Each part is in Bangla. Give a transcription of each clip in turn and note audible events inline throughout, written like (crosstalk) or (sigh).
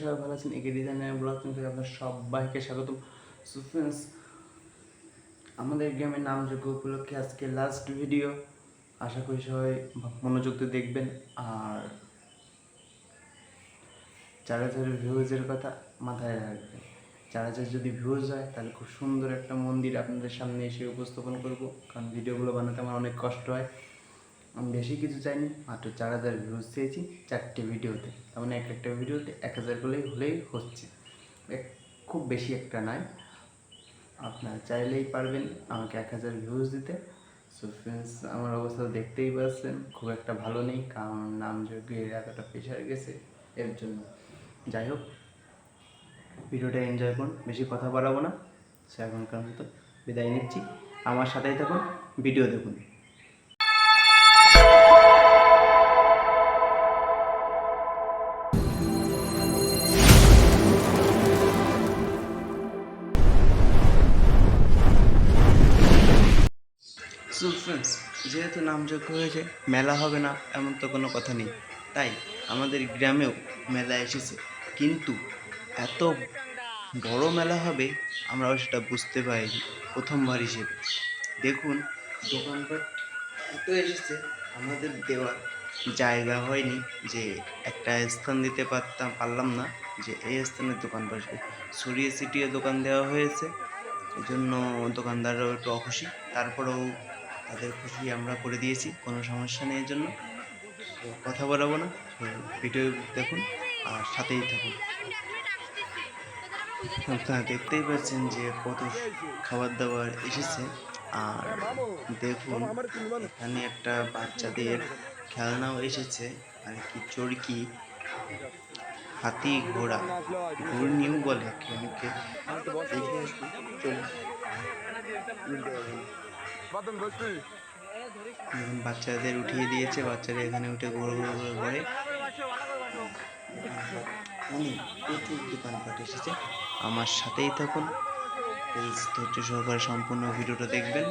সবাই ভালো আছেন? একে ডিজাইনের ব্লগ থেকে আপনার সবাইকে স্বাগতম। সো ফ্রেন্ডস আমাদের গ্রামের নামযোগ্য উপলক্ষে আজকে লাস্ট ভিডিও আশা করি সবাই মনোযোগ দিয়ে দেখবেন। আর চার হাজার ভিউজের কথা মাথায় রাখবেন চার হাজার যদি ভিউজ হয়, তাহলে খুব সুন্দর একটা মন্দির আপনাদের সামনে এসে উপস্থাপন করব। কারণ ভিডিওগুলো বানাতে আমার অনেক কষ্ট হয়। আমি বেশি কিছু চাইনি, মাত্র চার হাজার ভিউজ চেয়েছি চারটে ভিডিওতে তার মানে এক একটা ভিডিওতে এক হাজার করলেই হলেই হচ্ছে। খুব বেশি একটা নয়। আপনারা চাইলেই পারবেন আমাকে এক হাজার ভিউজ দিতে। সো ফ্রেন্ডস আমার অবস্থা দেখতেই পাচ্ছেন, খুব একটা ভালো নেই, কারণ নাম যজ্ঞের এতটা প্রেশার গেছে, এর জন্য। যাই হোক ভিডিওটা এনজয় করুন, বেশি কথা বাড়াবো না। সে এখনকার মতো বিদায় নিচ্ছি। আমার সাথেই থাকুন ভিডিও দেখুন। নামযোগ্য হয়েছে। মেলা হবে না এমন তো কোনো কথা নেই। তাই আমাদের গ্রামেও মেলা এসেছে। কিন্তু এত বড় মেলা হবে, আমরাও সেটা বুঝতে পারিনি প্রথমবার হিসেবে। দেখুন, দোকানপাট এত এসেছে, আমাদের দেওয়ার জায়গা হয়নি যে একটা স্থান দিতে পারতাম, পারলাম না যে এই স্থানে দোকান বসবে। ছড়িয়ে ছিটিয়ে দোকান দেওয়া হয়েছে এই জন্য দোকানদাররাও একটু অখুশি। তারপরেও তাদের খুশি আমরা করে দিয়েছি, কোনো সমস্যা নেই জন্য। কথা বলাবো না ভিডিও দেখুন আর সাথেই থাকুন। আপনারা দেখতেই পাচ্ছেন যে কত খাবার দাবার এসেছে। আর দেখুন, এখানে একটা বাচ্চাদের খেলনাও এসেছে, আর কি চরকি, হাতি ঘোড়া, ঘূর্ণিও বলে দেখে বাচ্চাদের উঠিয়ে দিয়েছে, বাচ্চারা এখানে উঠে ঘোর ঘোর করে ঘরে। অনেক প্রচুর দোকানপাট এসেছে। আমার সাথেই থাকুন। প্লিজ ধৈর্য সহকারে সম্পূর্ণ ভিডিওটা দেখবেন।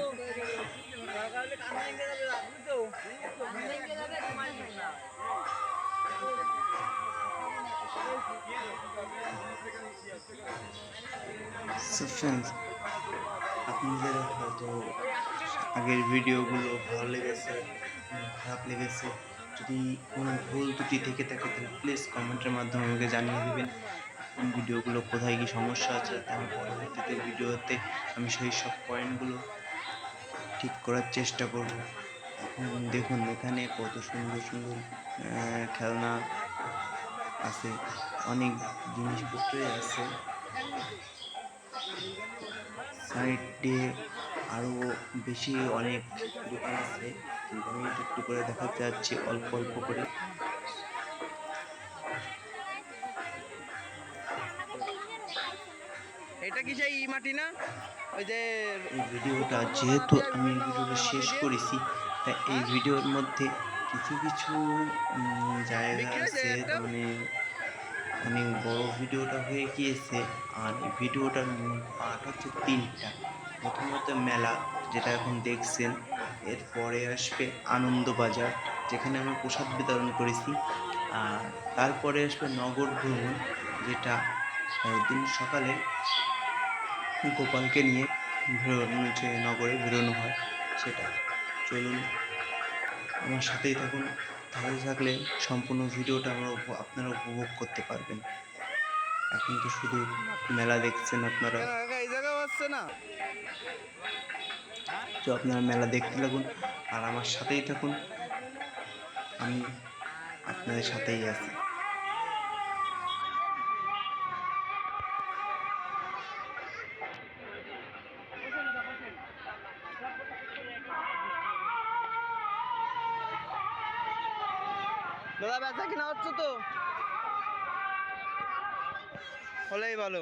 আপনাদের হয়তো আগের ভিডিওগুলো ভালো লেগেছে খারাপ লেগেছে, যদি কোনো ভুল ত্রুটি থেকে থাকে, তাহলে প্লিজ কমেন্টের মাধ্যমে আমাকে জানিয়ে দেবেন। কোন ভিডিওগুলো কোথায় কী সমস্যা আছে তাহলে পরবর্তীতে ভিডিওতে আমি সেই সব পয়েন্টগুলো ঠিক করার চেষ্টা করব। দেখুন, এখানে কত সুন্দর সুন্দর খেলনা আছে, অনেক জিনিসপত্রই আছে। সাইডে আরও বেশি অনেক দোকান আছে। কিন্তু আমি একটু একটু করে দেখাতে যাচ্ছি অল্প অল্প করে। এটা কি সেই মাটি না? ওই যে ভিডিওটা যেহেতু আমি ভিডিওটা শেষ করেছি তাই এই ভিডিওর মধ্যে কিছু কিছু জায়গা আছে মানে অনেক বড় ভিডিওটা হয়ে গিয়েছে আর এই ভিডিওটার মূল পার্ট হচ্ছে তিনটা। প্রথমত মেলা, যেটা এখন দেখছেন। এরপরে আসবে আনন্দবাজার, যেখানে আমরা প্রসাদ বিতরণ করেছি। আর তারপরে আসবে নগর ভ্রমণ, যেটা দিন সকালে গোপালকে নিয়ে বেরোনো যে নগরে বেরোনো হয়, সেটা। চলুন, আমার সাথেই থাকুন। তাহলে থাকলে সম্পূর্ণ ভিডিওটা আমরা আপনারা উপভোগ করতে পারবেন। এখন তো শুধু মেলা দেখছেন আপনারা। এই না। তো আপনারা মেলা দেখতে লাগুন আর আমার সাথেই থাকুন। আমি আপনাদের সাথেই আছি। দাদা বেচা কিনা হচ্ছে তো? হলেই ভালো।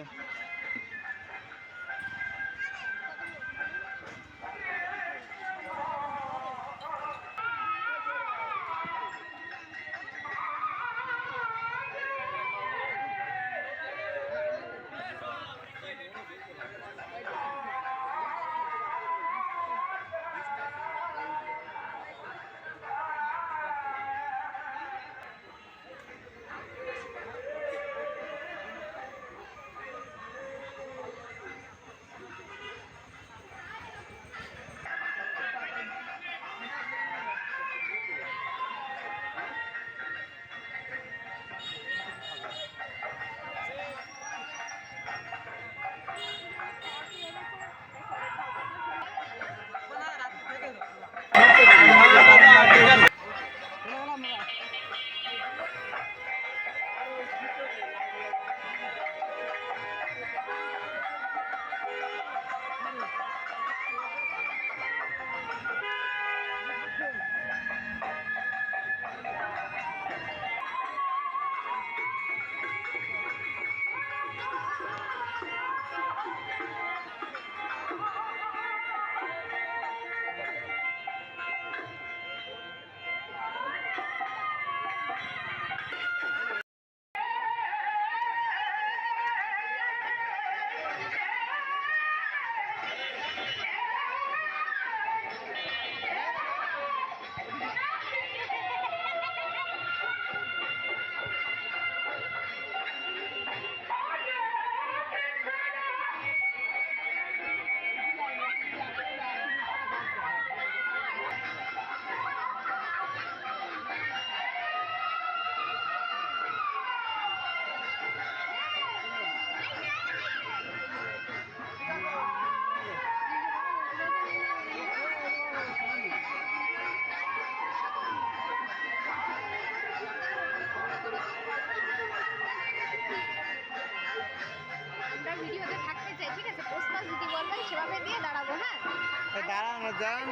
যান।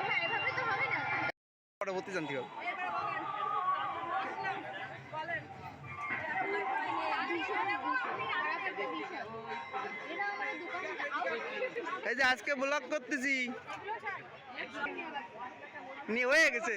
হ্যাঁ পরবর্তী জানতে হবে এই যে আজকে ব্লগ করতেছি। নিয়ে হয়ে গেছে।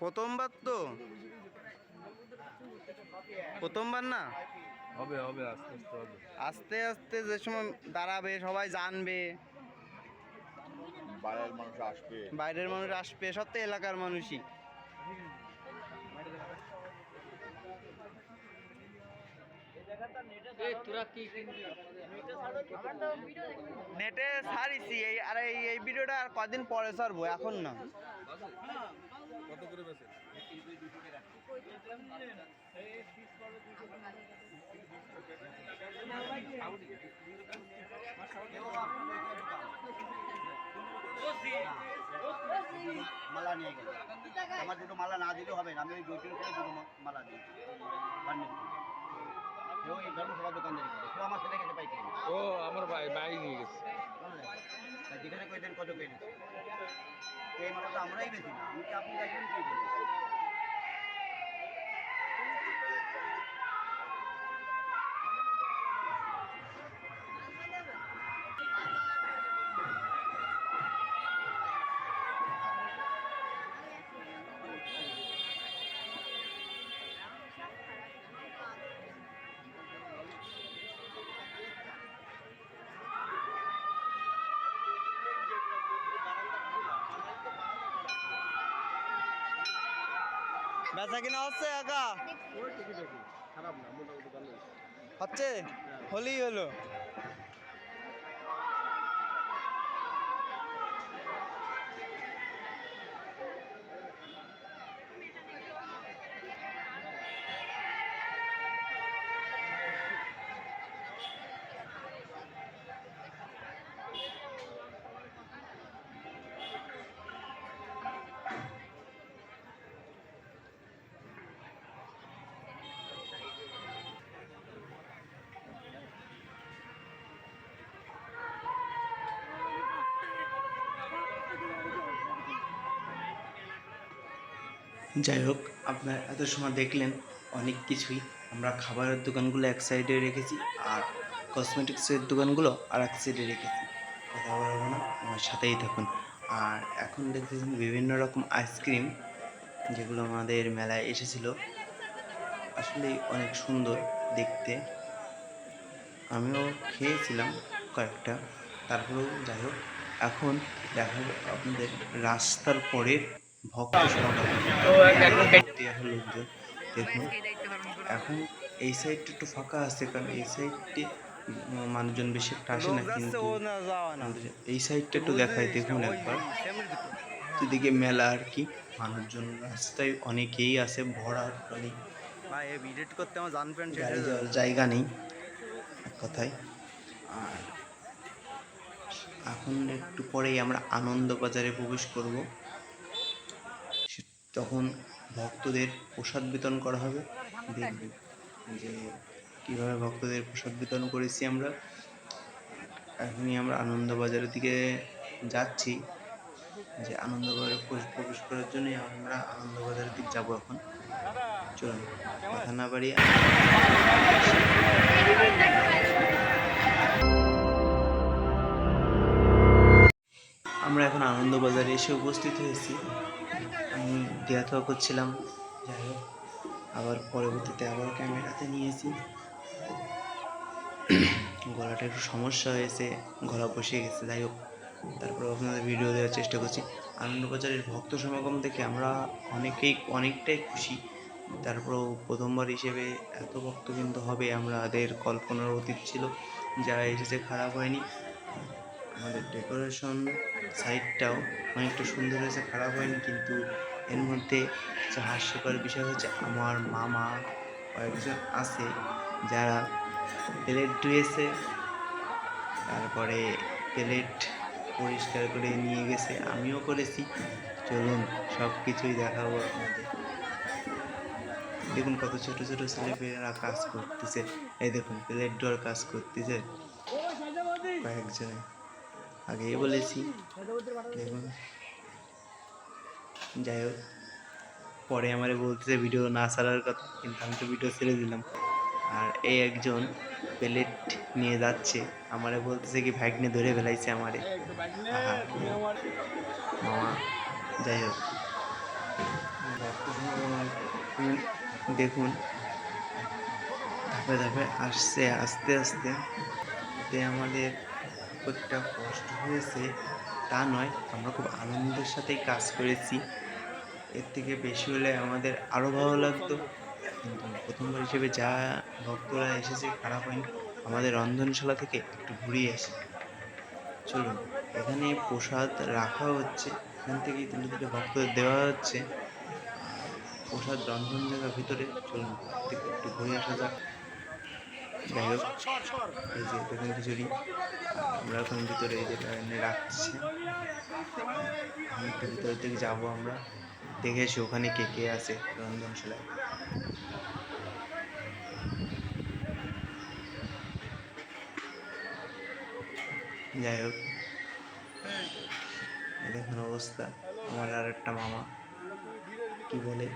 প্রথমবার তো? প্রথমবার না? হবে হবে আস্তে আস্তে হবে। আস্তে আস্তে যে সময় দাঁড়াবে সবাই জানবে। বাইরের মানুষ আসবে। বাইরের মানুষ আসবে সব তো এলাকার মানুষই। নেটে ছাড়িছি এই আর এই এই ভিডিওটা আর কদিন পরে ছাড়বো এখন না কত করে বেছে মালা নিয়ে গেল। আমার দুটো মালা না দিলেও হবে না। আমি ওই দুটো করে দুটো মালা দিই এই ধর্মসভা দোকানদারি করে সেও আমার সাথে গেছে ও আমার ভাই ভাই নিয়ে গেছে। জিজ্ঞাসা করে দেন কত পেয়ে এই মালা তো আমরাই বেশি না। আমি আপনি দেখবেন কি বেচা কিনা হচ্ছে একা? হচ্ছে? হলেই হলো। যাই হোক, আপনারা এত সময় দেখলেন, অনেক কিছুই। আমরা খাবারের দোকানগুলো এক সাইডে রেখেছি আর কসমেটিক্সের দোকানগুলো আর এক সাইডে রেখেছি। কথা বলব না, আমার সাথেই থাকুন। আর এখন দেখতেছেন বিভিন্ন রকম আইসক্রিম যেগুলো আমাদের মেলায় এসেছিল। আসলে অনেক সুন্দর দেখতে। আমিও খেয়েছিলাম কয়েকটা, তারপরেও যাই হোক, এখন দেখাবো আপনাদের রাস্তার পরের ভক্ত লোকজন দেখুন এখন এই সাইডটা একটু ফাঁকা আছে কারণ এই সাইডটি মানুষজন বেশি একটা আসে না কিন্তু এই সাইডটা একটু দেখাই দেখুন একবার দুদিকে মেলা আর কি মানুষজন রাস্তায় অনেকেই আছে ভরা ভিডিট করতে আমার। জায়গা নেই এক কথায় আর এখন একটু পরেই আমরা আনন্দ বাজারে প্রবেশ করব তখন ভক্তদের প্রসাদ বিতরণ করা হবে। দেখব যে কীভাবে ভক্তদের প্রসাদ বিতরণ করেছি আমরা। এখনই আমরা আনন্দবাজারের দিকে যাচ্ছি। যে আনন্দবাজারে প্রবেশ- করার জন্যই আমরা আনন্দবাজারের দিক যাব এখন। চলুন, কথা না বাড়িয়ে আমরা এখন আনন্দবাজারে এসে উপস্থিত হয়েছি। আমি দেয়া থাওয়া করছিলাম। যাই হোক, আবার পরবর্তীতে আবার ক্যামেরাতে নিয়েছি (clears throat) গলাটা একটু সমস্যা হয়েছে, গলা বসে গেছে, যাই হোক। তারপর আপনাদের ভিডিও দেওয়ার চেষ্টা করছি। আনন্দবাজারের ভক্ত সমাগম দেখে আমরা অনেকেই, অনেকটাই খুশি। তারপরেও প্রথমবার হিসেবে এত ভক্তবৃন্দ হবে আমাদের কল্পনার অতীত ছিল। যারা এসেছে খারাপ হয়নি। আমাদের ডেকোরেশন সাইডটাও অনেকটা সুন্দর হয়েছে, খারাপ হয়নি, কিন্তু এর মধ্যে হাস্যকর বিষয় হচ্ছে আমার মামা কয়েকজন আছে যারা প্লেট ধুয়েছে, তারপরে প্লেট পরিষ্কার করে নিয়ে গেছে, আমিও করেছি। চলুন সব কিছুই দেখাবো আপনাদের। দেখুন কত ছোট ছোট ছেলেমেয়েরা কাজ করতেছে। এই দেখুন, প্লেট ধোয়ার কাজ করতেছে। কয়েকজনে। আগেই বলেছি। দেখুন। যাই হোক, পরে আমারে বলতেছে ভিডিও না ছাড়ার কথা, কিন্তু আমি তো ভিডিও ছেড়ে দিলাম। আর এই একজন প্লেট নিয়ে যাচ্ছে, আমারে বলতেছে কি, ভাগ্নে ধরে ফেলাইছে আমারে। মামা, যাই হোক। দেখুন, ধাপে ধাপে আসছে, আস্তে আস্তে। আমাদের প্রত্যেকটা কষ্ট হয়েছে তা নয়, আমরা খুব আনন্দের সাথেই কাজ করেছি। এর থেকে বেশি হলে আমাদের আরও ভালো লাগতো। কিন্তু প্রথমবার হিসেবে যা ভক্তরা এসেছে খারাপ হয়নি আমাদের রন্ধনশালা থেকে একটু ঘুরিয়ে আসি। চলুন, এখানে প্রসাদ রাখা হচ্ছে। এখান থেকেই তুলে তুলে ভক্তদের দেওয়া হচ্ছে। প্রসাদ রন্ধন জায়গার ভিতরে চলুন, একটু ঘুরে আসা যাক। যাই হোক, এই যে দেখুন খিচুড়ি। আমরা এখন ভিতরে এই যেটা এনে রাখছি। একটু ভিতরে থেকে যাব আমরা। দেখে এসে ওখানে কে কে আছে রন্ধনশালায়। যাই হোক দেখুন অবস্থা। আমার আর একটা মামা। কি বলে?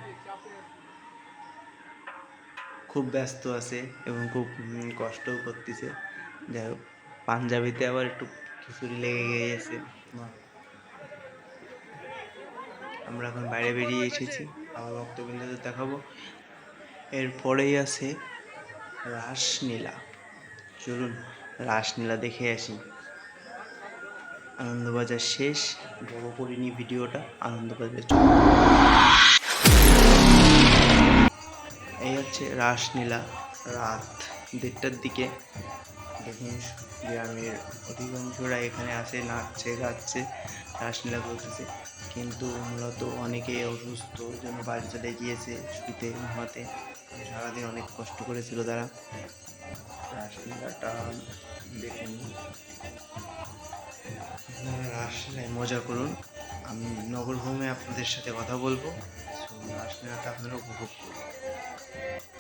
খুব ব্যস্ত আছে এবং খুব কষ্টও করতেছে। যাই হোক, পাঞ্জাবিতে আবার একটু খিচুড়ি লেগে গিয়েছে। আমরা এখন বাইরে বেরিয়ে এসেছি। আবার ভক্তবৃন্দদের দেখাবো। এরপরেই আছে রাসলীলা। চলুন রাসলীলা দেখে আসি। আনন্দবাজার শেষ। বড় করিনি ভিডিওটা, আনন্দবাজার। এই হচ্ছে রাসলীলা রাত দেড়টার দিকে। দেখুন, গ্রামের অধিকাংশরা এখানে আসে, নাচছে, গাচ্ছে, রাসলীলা করতেছে কিন্তু মূলত অনেকেই অসুস্থ, জন্য বাড়ি চলে গিয়েছে শুতে ঘুমাতে। সারাদিন অনেক কষ্ট করেছিল তারা। রাসলীলাটা দেখুন। রাসলীলায় মজা করুন। আমি নগর নগরভূমে আপনাদের সাথে কথা বলব। রাসলীলাটা আপনারা উপভোগ করুন। Yeah.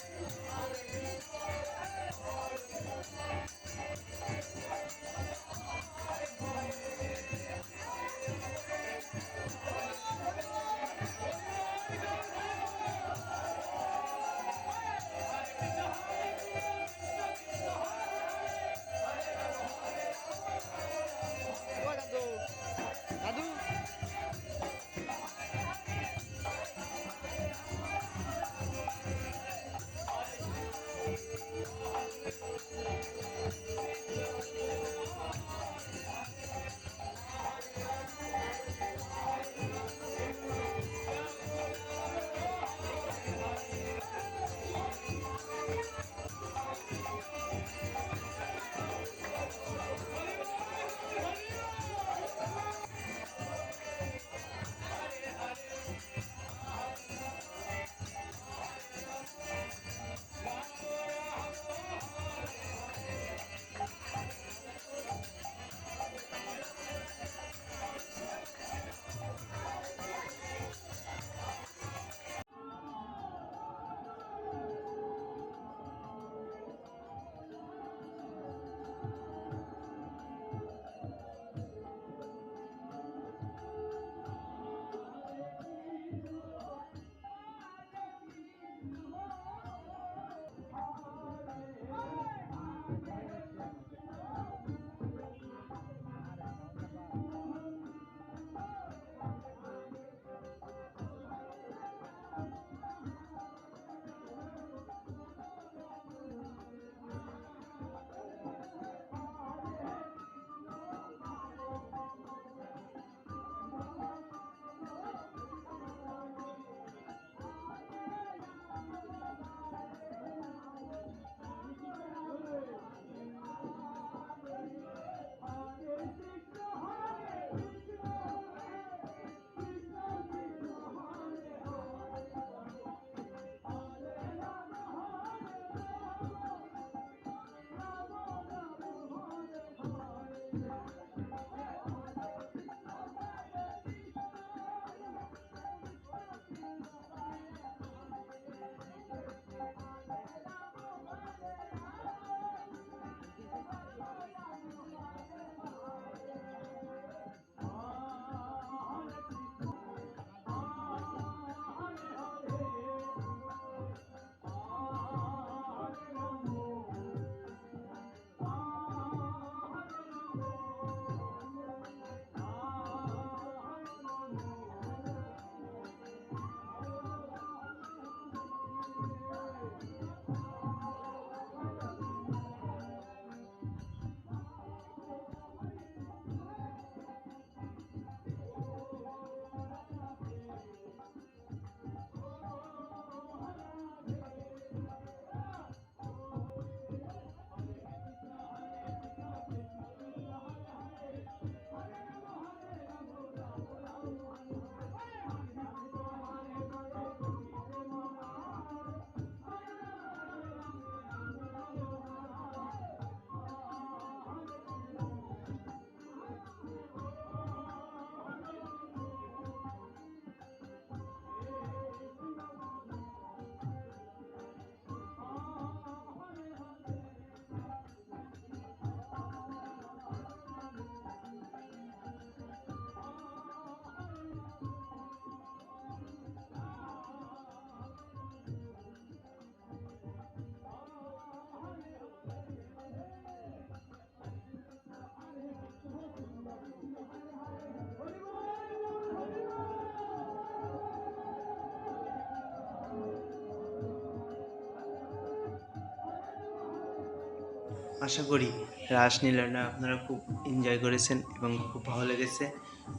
আশা করি রাসলীলাটা আপনারা খুব এনজয় করেছেন এবং খুব ভালো লেগেছে।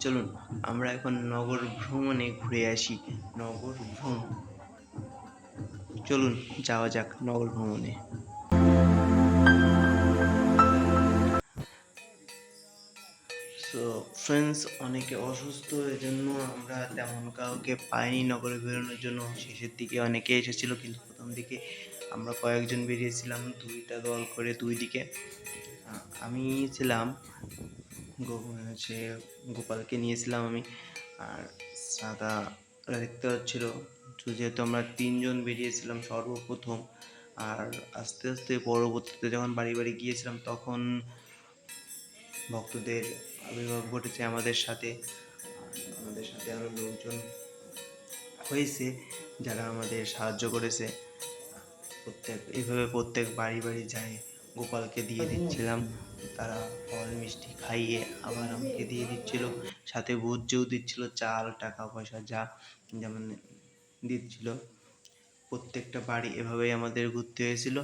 চলুন, আমরা এখন নগর ভ্রমণে ঘুরে আসি। নগর ভ্রমণ। চলুন, যাওয়া যাক নগর ভ্রমণে। সো ফ্রেন্ডস অনেকে অসুস্থ এই জন্য আমরা তেমন কাউকে পাইনি নগরে বেরোনোর জন্য। শেষের দিকে অনেকে এসেছিল, কিন্তু প্রথম দিকে আমরা কয়েকজন বেরিয়েছিলাম দুইটা দল করে দুই দিকে। আমি ছিলাম হচ্ছে গোপালকে নিয়েছিলাম আমি, আর সাদা দেখতে হচ্ছিল যেহেতু আমরা তিনজন বেরিয়েছিলাম সর্বপ্রথম, আর আস্তে আস্তে পরবর্তীতে যখন বাড়ি বাড়ি গিয়েছিলাম তখন ভক্তদের আবির্ভাব ঘটেছে আমাদের সাথে আমাদের সাথে আরও লোকজন হয়েছে যারা আমাদের সাহায্য করেছে। প্রত্যেক এইভাবে প্রত্যেক বাড়ি বাড়ি যাই গোপালকে দিয়ে দিচ্ছিলাম। তারা ফল, মিষ্টি খাইয়ে আবার আমাকে দিয়ে দিচ্ছিল। সাথে ভোজ্যও দিচ্ছিল, চাল টাকা পয়সা যা যেমন দিচ্ছিল। প্রত্যেকটা বাড়ি এভাবেই আমাদের ঘুরতে হয়েছিল।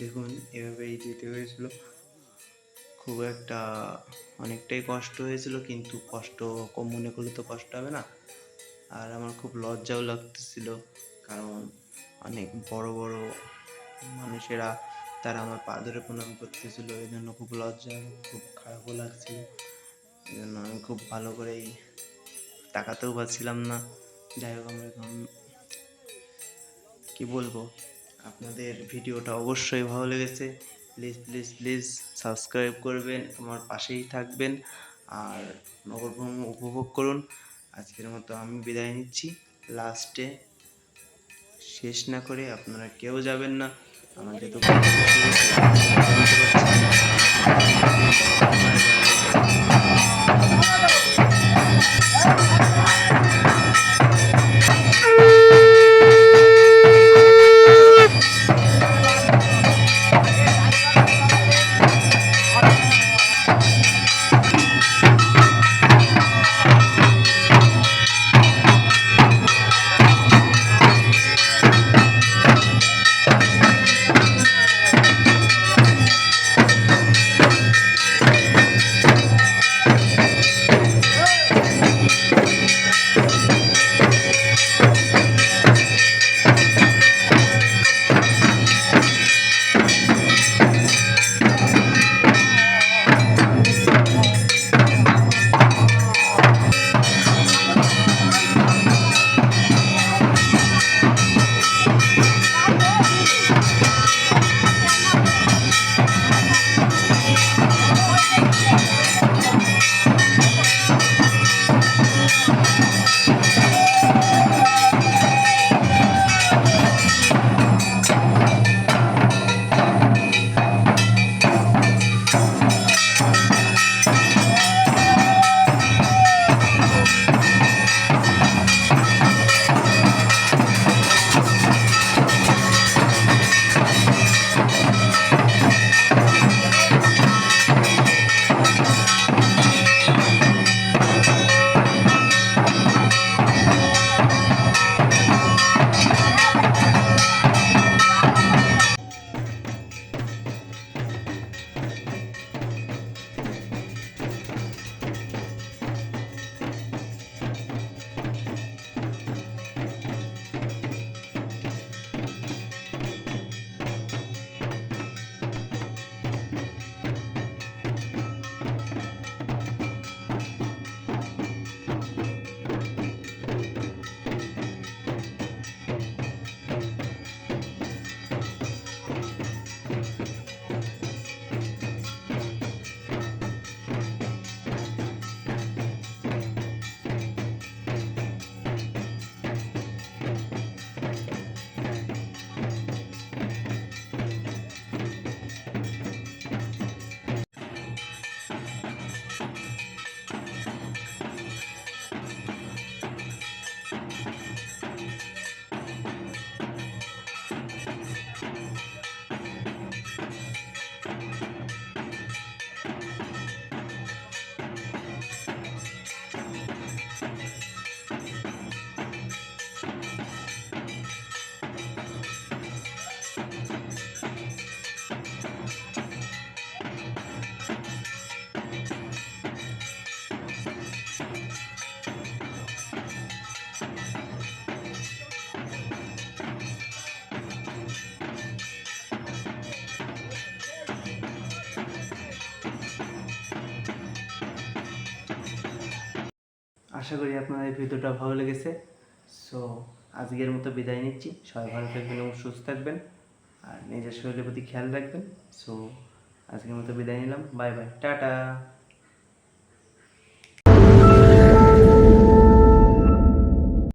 দেখুন, এভাবেই যেতে হয়েছিল। খুব একটা অনেকটাই কষ্ট হয়েছিল, কিন্তু কষ্ট কম মনে করলে তো কষ্ট হবে না। আর আমার খুব লজ্জাও লাগতেছিল, কারণ অনেক বড় বড় মানুষেরা, তারা আমার পা ধরে প্রণাম করতেছিল। এই জন্য খুব লজ্জা, খুব খারাপও লাগছিল। এই জন্য আমি খুব ভালো করেই তাকাতেও পারছিলাম না। যাই হোক, আমরা এখন কি বলব? আপনাদের ভিডিওটা অবশ্যই ভালো লেগেছে। প্লিজ প্লিজ প্লিজ সাবস্ক্রাইব করবেন, আমার পাশেই থাকবেন আর নগর ভ্রমণ উপভোগ করুন। আজকের মতো আমি বিদায় নিচ্ছি। লাস্টে শেষ না করে আপনারা কেউ যাবেন না আমাকে তো আশা করি আপনাদের ভিডিওটা ভালো লেগেছে। সো আজকের মতো বিদায় নিচ্ছি। সবাই ভালো থাকবেন এবং সুস্থ থাকবেন। আর নিজের শরীরের প্রতি খেয়াল রাখবেন। সো আজকের মতো বিদায় নিলাম। Bye bye tata.